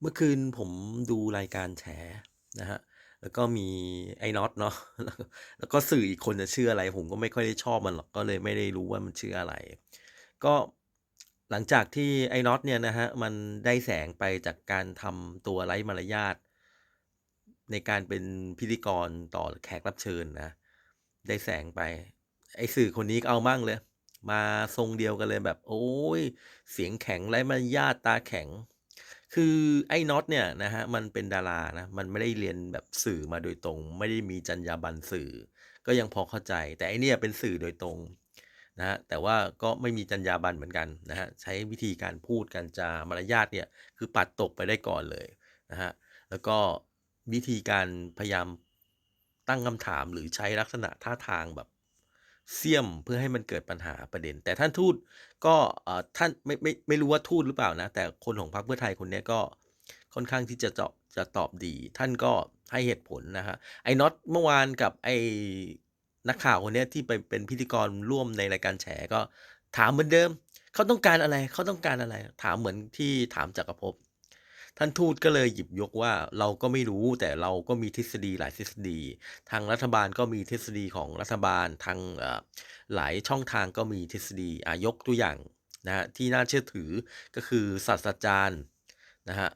เมื่อคืนผมดูรายการแฉนะฮะ แล้วก็มีไอ้น็อตเนาะ แล้วก็สื่ออีกคนจะชื่ออะไร ผมก็ไม่ค่อยได้ชอบมันหรอก ก็เลยไม่ได้รู้ว่ามันชื่ออะไร ก็หลังจากที่ไอ้น็อตเนี่ยนะฮะ มันได้แสงไปจากการทำตัวไร้มารยาทในการเป็นพิธีกรต่อแขกรับเชิญนะ ได้แสงไป ไอ้สื่อคนนี้ก็เอามั่งเลย มาทรงเดียวกันเลยแบบ โอ้ย เสียงแข็งไร้มารยาทตาแข็ง คือไอ้น็อตเนี่ยนะฮะมันเป็นดารานะมันไม่ได้เรียนแบบสื่อมาโดยตรง ไม่ได้มีจรรยาบรรณสื่อ ก็ยังพอเข้าใจ แต่ไอเนี่ยเป็นสื่อโดยตรงนะฮะแต่ว่าก็ไม่มีจรรยาบรรณเหมือนกันนะฮะใช้วิธีการพูดการจามารยาทเนี่ยคือปัดตกไปได้ก่อนเลยนะฮะแล้วก็วิธีการพยายามตั้งคำถามหรือใช้ลักษณะท่าทางแบบ เสี่ยมเพื่อให้มันเกิดปัญหาประเด็น แต่ท่านทูตก็ท่านไม่ไม่ไม่รู้ว่าทูตหรือเปล่านะ แต่คนของพรรคเพื่อไทยคนนี้ก็ค่อนข้างที่จะเจาะจะตอบดี ท่านก็ให้เหตุผลนะฮะไอ้น็อตเมื่อวานกับไอ้นักข่าวคนนี้ที่ไปเป็นพิธีกรร่วมในรายการแฉก็ถามเหมือนเดิม เขาต้องการอะไรเขาต้องการอะไร ถามเหมือนที่ถามจักรภพ ท่านทูตก็เลยหยิบยกว่าเราก็ไม่รู้แต่เราก็มีทฤษฎีหลายทฤษฎี ทางรัฐบาลก็มีทฤษฎีของรัฐบาลทางหลายช่องทางก็มีทฤษฎีอายกตัวอย่างนะฮะที่น่าเชื่อถือก็คือศาสตราจารย์นะฮะ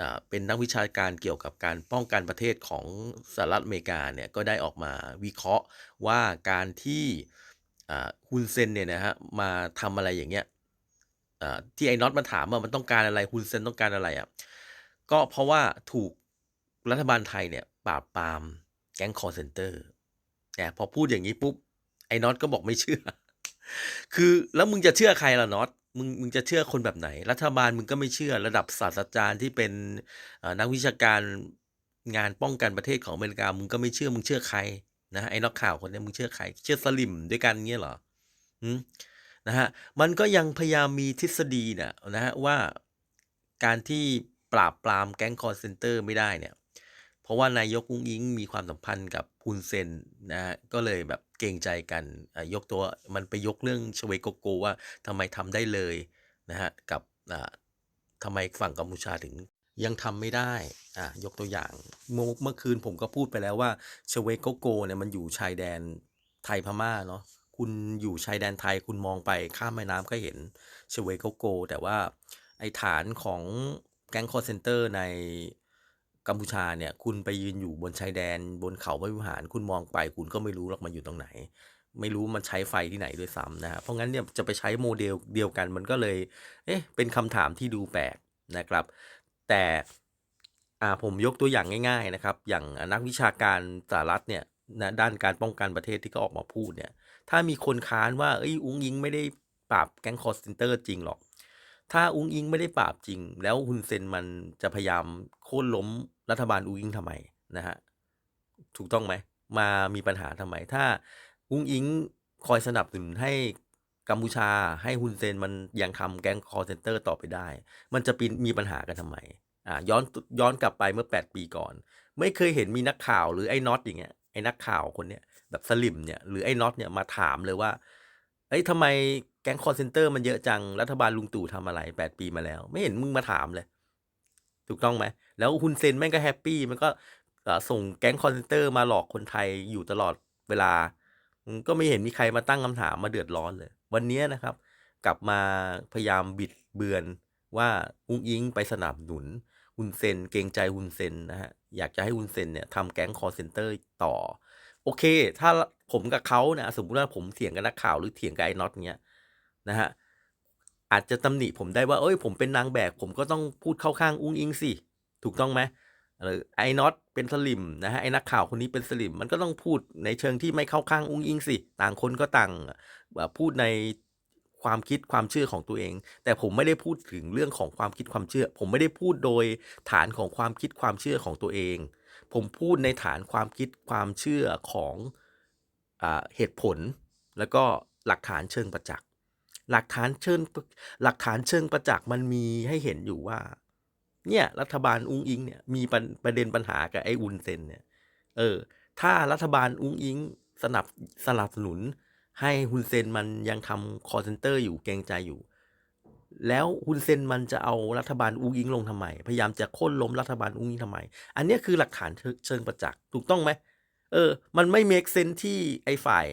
อ่าเป็นนักวิชาการเกี่ยวกับการป้องกันประเทศของสหรัฐอเมริกาเนี่ยก็ได้ออกมาวิเคราะห์ว่าการที่อ่าฮุนเซนเนี่ยนะฮะมาทำอะไรอย่างเงี้ยอ่าที่ไอ้น็อตมาถามว่ามันต้องการอะไรฮุนเซนต้องการอะไรอะ ก็เพราะว่าถูกรัฐบาลไทยเนี่ยปราบปรามแก๊งคอร์เซนเตอร์เนี่ยพอพูดอย่างนี้ปุ๊บ ไอ้น็อตก็บอกไม่เชื่อ คือแล้วมึงจะเชื่อใครล่ะน็อตมึงมึงจะเชื่อคนแบบไหน รัฐบาลมึงก็ไม่เชื่อระดับศาสตราจารย์ที่เป็นนักวิชาการงานป้องกันประเทศของอเมริกามึงก็ไม่เชื่อมึงเชื่อใครนะไอ้นักข่าวคนนี้มึงเชื่อใคร เชื่อสลิมด้วยกันเงี้ยเหรอนะฮะมันก็ยังพยายามมีทฤษฎีนี่ยนะฮะว่าการที่ ปราบปรามแก๊งคอร์เซนเตอร์ไม่ได้เนี่ย เพราะว่านายกอุ้งอิงมีความสัมพันธ์กับฮุนเซนนะฮะก็เลยแบบเกรงใจกันยกตัวมันไปยกเรื่องชเวโกโกว่าทำไมทำได้เลยนะฮะกับอ่าทำไมฝั่งกัมพูชาถึงยังทำไม่ได้อะยกตัวอย่างเมื่อเมื่อคืนผมก็พูดไปแล้วว่าชเวโกโกเนี่ยมันอยู่ชายแดนไทยพม่าเนาะคุณอยู่ชายแดนไทยคุณมองไปข้ามแม่น้ำก็เห็นชเวโกโก แต่ว่าไอฐานของ แก๊งคอร์เซนเตอร์ในกัมพูชาเนี่ย คุณไปยืนอยู่บนชายแดนบนเขาพระวิหาร คุณมองไปคุณก็ไม่รู้หรอกมันอยู่ตรงไหน ไม่รู้มันใช้ไฟที่ไหนด้วยซ้ำนะฮะเพราะงั้นเนี่ยจะไปใช้โมเดลเดียวกันมันก็เลย เอ๊ะ เป็นคำถามที่ดูแปลกนะครับ แต่อ่าผมยกตัวอย่างง่าย ๆนะครับ อย่างนักวิชาการสหรัฐเนี่ยนะด้านการป้องกันประเทศที่ก็ออกมาพูดเนี่ย ถ้ามีคนค้านว่าเอ้ยอุ้งยิงไม่ได้ปราบแก๊งคอร์เซนเตอร์จริงหรอก ถ้าอุ้งอิงไม่ได้ปราบจริง แล้วฮุนเซนมันจะพยายามโค่นล้มรัฐบาลอุ้งอิงทำไมนะฮะถูกต้องไหม มามีปัญหาทำไม ถ้าอุ้งอิงคอยสนับสนุนให้กัมพูชาให้ฮุนเซนมันยังทำแก๊งคอร์เซนเตอร์ต่อไปได้ มันจะปีมีปัญหากันทำไมอ่าย้อนย้อนกลับไปเมื่อ 8 ปีก่อน ไม่เคยเห็นมีนักข่าวหรือไอ้น็อตอย่างเงี้ยไอ้นักข่าวคนเนี้ยแบบสลิมเนี่ยหรือไอ้น็อตเนี่ยมาถามเลยว่าเอ้ยทำไม แก๊งคอร์เซนเตอร์มันเยอะจัง รัฐบาลลุงตู่ทำอะไรแปดปีมาแล้ว ไม่เห็นมึงมาถามเลย ถูกต้องไหม แล้วฮุนเซนแม่งก็แฮปปี้ มันก็ส่งแก๊งคอร์เซนเตอร์มาหลอกคนไทยอยู่ตลอดเวลา ก็ไม่เห็นมีใครมาตั้งคำถามมาเดือดร้อนเลย วันนี้นะครับ กลับมาพยายามบิดเบือนว่าอุ้งอิงไปสนับสนุนฮุนเซนเกรงใจฮุนเซนนะฮะ อยากจะให้ฮุนเซนเนี่ยทำแก๊งคอร์เซนเตอร์ต่อ โอเค ถ้าผมกับเขาเนี่ยสมมติว่าผมเถียงกับนักข่าวหรือเถียงกับไอ้น็อตเงี้ย นะฮะอาจจะตำหนิผมได้ว่าเอ้ยผมเป็นนางแบก ผมก็ต้องพูดเข้าข้างอุ้งอิงสิถูกต้องไหมหรือไอ้น็อตเป็นสลิมนะฮะไอ้นักข่าวคนนี้เป็นสลิมมันก็ต้องพูดในเชิงที่ไม่เข้าข้างอุ้งอิงสิต่างคนก็ต่างพูดในความคิดความเชื่อของตัวเอง แต่ผมไม่ได้พูดถึงเรื่องของความคิดความเชื่อ ผมไม่ได้พูดโดยฐานของความคิดความเชื่อของตัวเอง ผมพูดในฐานความคิดความเชื่อของอเหตุผล แล้วก็หลักฐานเชิงประจักษ์ หลักฐานเชิงหลักฐานเชิงประจักษ์มันมีให้เห็นอยู่ว่า เนี่ยรัฐบาลอุ้งอิงเนี่ยมีประประเด็นปัญหากับไอ้อุนเซนเนี่ย เออ ถ้ารัฐบาลอุ้งอิงสนับสนับสนุน ให้ฮุนเซนมันยังทำคอร์เซนเตอร์อยู่เกรงใจอยู่ แล้วฮุนเซนมันจะเอารัฐบาลอุ้งอิงลงทำไม พยายามจะโค่นล้มรัฐบาลอุ้งอิงทำไม อันนี้คือหลักฐานเชิงประจักษ์ถูกต้องไหม เออ มันไม่ make sense ที่ไอ้ฝ่าย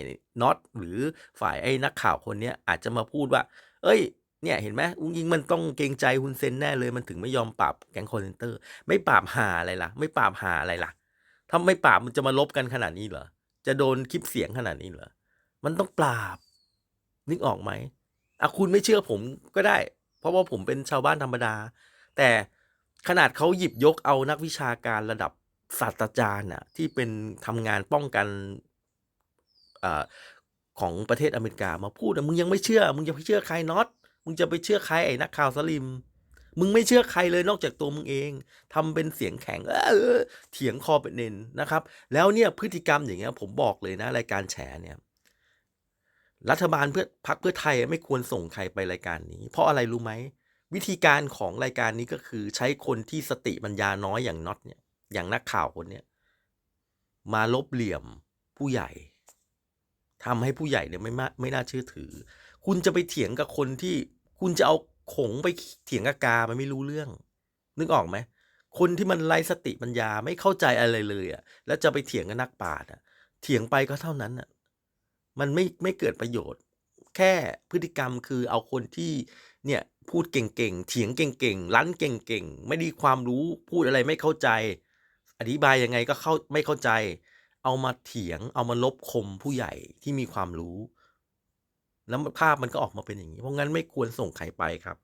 น็อตหรือฝ่ายไอ้นักข่าวคนเนี้ยอาจจะมาพูดว่า เอ้ย เนี่ยเห็นไหมอุ้งอิงมันต้องเกรงใจฮุนเซนแน่เลยมันถึงไม่ยอมปราบแก๊งคอร์เซนเตอร์ ไม่ปราบหาอะไรล่ะ ไม่ปราบหาอะไรล่ะถ้าไม่ปราบมันจะมาลบกันขนาดนี้เหรอ จะโดนคลิปเสียงขนาดนี้เหรอ มันต้องปราบ นึกออกไหมอะคุณไม่เชื่อผมก็ได้ เพราะว่าผมเป็นชาวบ้านธรรมดา แต่ขนาดเขาหยิบยกเอานักวิชาการระดับ ศาสตราจารย์น่ะที่เป็นทำงานป้องกันอของประเทศอเมริกามาพูดอะมึงยังไม่เชื่อ มึงจะไปเชื่อใครน็อตมึงจะไปเชื่อใครไอ้นักข่าวสลิม มึงไม่เชื่อใครเลยนอกจากตัวมึงเองทำเป็นเสียงแข็งเออเออเถียงคอเป็นเนนนะครับ แล้วเนี่ยพฤติกรรมอย่างเงี้ยผมบอกเลยนะรายการแฉเนี่ยรัฐบาลเพื่อพักเพื่อไทยไม่ควรส่งใครไปรายการนี้ เพราะอะไรรู้ไหมวิธีการของรายการนี้ก็คือใช้คนที่สติปัญญาน้อยอย่างน็อตเนี่ย อย่างนักข่าวคนเนี้ยมาลบเหลี่ยมผู้ใหญ่ทำให้ผู้ใหญ่เนี่ยไม่มาไม่น่าเชื่อถือ คุณจะไปเถียงกับคนที่คุณจะเอาขงไปเถียงกับกามันไม่รู้เรื่อง นึกออกไหมคนที่มันไร้สติปัญญาไม่เข้าใจอะไรเลยอะ แล้วจะไปเถียงกับนักปราชญ์อะ เถียงไปก็เท่านั้นอะ มันไม่ไม่เกิดประโยชน์ แค่พฤติกรรมคือเอาคนที่เนี่ยพูดเก่งๆเถียงเก่งๆรั้นเก่งๆไม่ด้ความรู้พูดอะไรไม่เข้าใจ อธิบายยังไงก็เข้าไม่เข้าใจ เอามาเถียง เอามาลบคมผู้ใหญ่ที่มีความรู้ แล้วภาพมันก็ออกมาเป็นอย่างนี้ เพราะงั้นไม่ควรส่งใครไปครับ